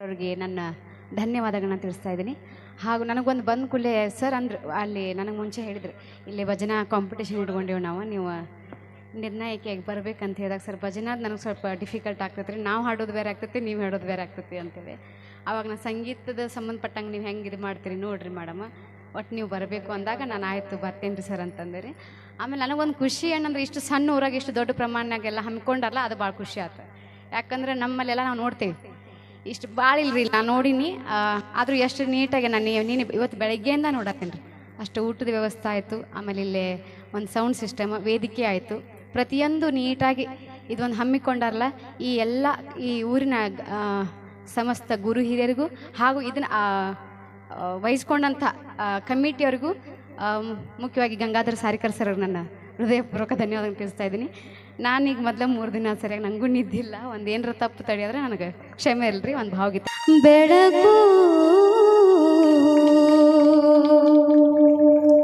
ಅವ್ರಿಗೆ ನನ್ನ ಧನ್ಯವಾದಗಳನ್ನ ತಿಳಿಸ್ತಾ ಇದ್ದೀನಿ. ಹಾಗೂ ನನಗೊಂದು ಬಂದ ಕೂಡಲೇ ಸರ್ ಅಂದ್ರು, ಅಲ್ಲಿ ನನಗೆ ಮುಂಚೆ ಹೇಳಿದ್ರು, ಇಲ್ಲಿ ಭಜನಾ ಕಾಂಪಿಟೇಷನ್ ಇಟ್ಕೊಂಡೇವು ನಾವು, ನೀವು ನಿರ್ಣಾಯಕಿಯಾಗಿ ಬರ್ಬೇಕಂತ ಹೇಳಿದಾಗ, ಸರ್ ಭಜನಾ ನನಗೆ ಸ್ವಲ್ಪ ಡಿಫಿಕಲ್ಟ್ ಆಗ್ತೈತೆ ರೀ ನಾವು ಹಾಡೋದು ಬೇರೆ ಆಗ್ತೈತಿ, ನೀವು ಹೇಳೋದು ಬೇರೆ ಆಗ್ತೈತಿ ಅಂತೇಳಿ. ಆವಾಗ ನಾನು ಸಂಗೀತದ ಸಂಬಂಧಪಟ್ಟಂಗೆ ನೀವು ಹೆಂಗೆ ಇದು ಮಾಡ್ತೀರಿ ನೋಡಿರಿ ಮೇಡಮ್ ಒಟ್ಟು ನೀವು ಬರಬೇಕು ಅಂದಾಗ ನಾನು ಆಯಿತು ಬರ್ತೇನೆ ರೀ ಸರ್ ಅಂತಂದೆ ರೀ ಆಮೇಲೆ ನನಗೊಂದು ಖುಷಿ ಏನಂದ್ರೆ, ಇಷ್ಟು ಸಣ್ಣ ಊರಾಗ ಇಷ್ಟು ದೊಡ್ಡ ಪ್ರಮಾಣನಾಗೆಲ್ಲ ಹಮ್ಮಿಕೊಂಡಲ್ಲ ಅದು ಭಾಳ ಖುಷಿ ಆಯ್ತು ಯಾಕಂದ್ರೆ ನಮ್ಮಲ್ಲೆಲ್ಲ ನಾವು ನೋಡ್ತೇವೆ ಇಷ್ಟು ಭಾಳ ಇಲ್ರಿ ನಾನು ನೋಡೀನಿ ಆದರೂ ಎಷ್ಟು ನೀಟಾಗಿ ನಾನು ನೀನು ಇವತ್ತು ಬೆಳಗ್ಗೆಯಿಂದ ನೋಡತ್ತೇನೆ ರೀ ಅಷ್ಟು ಊಟದ ವ್ಯವಸ್ಥೆ ಆಯಿತು, ಆಮೇಲೆ ಇಲ್ಲಿ ಒಂದು ಸೌಂಡ್ ಸಿಸ್ಟಮ್, ವೇದಿಕೆ ಆಯಿತು. ಪ್ರತಿಯೊಂದು ನೀಟಾಗಿ ಇದೊಂದು ಹಮ್ಮಿಕೊಂಡಾರಲ್ಲ, ಈ ಎಲ್ಲ, ಈ ಊರಿನ ಸಮಸ್ತ ಗುರು ಹಿರಿಯರಿಗೂ ಹಾಗೂ ಇದನ್ನು ವಹಿಸ್ಕೊಂಡಂಥ ಕಮಿಟಿಯವರಿಗೂ ಮುಖ್ಯವಾಗಿ ಗಂಗಾಧರ ಸಾರಿಕರ್ ಸರ್ ನನ್ನ ಹೃದಯಪೂರ್ವಕ ಧನ್ಯವಾದ ತಿಳಿಸ್ತಾ ಇದ್ದೀನಿ. ನಾನೀಗ ಮೊದಲ ಮೂರು ದಿನ ಸರಿಯಾಗಿ ನಂಗೂ ನಿದ್ದಿಲ್ಲ. ಒಂದು ಏನರ ತಪ್ಪು ತಡಿಯಾದ್ರೆ ನನಗೆ ಕ್ಷಮೆ ಇಲ್ರಿ, ಒಂದು ಭಾವಗೀತೆ ಬೆಳಕು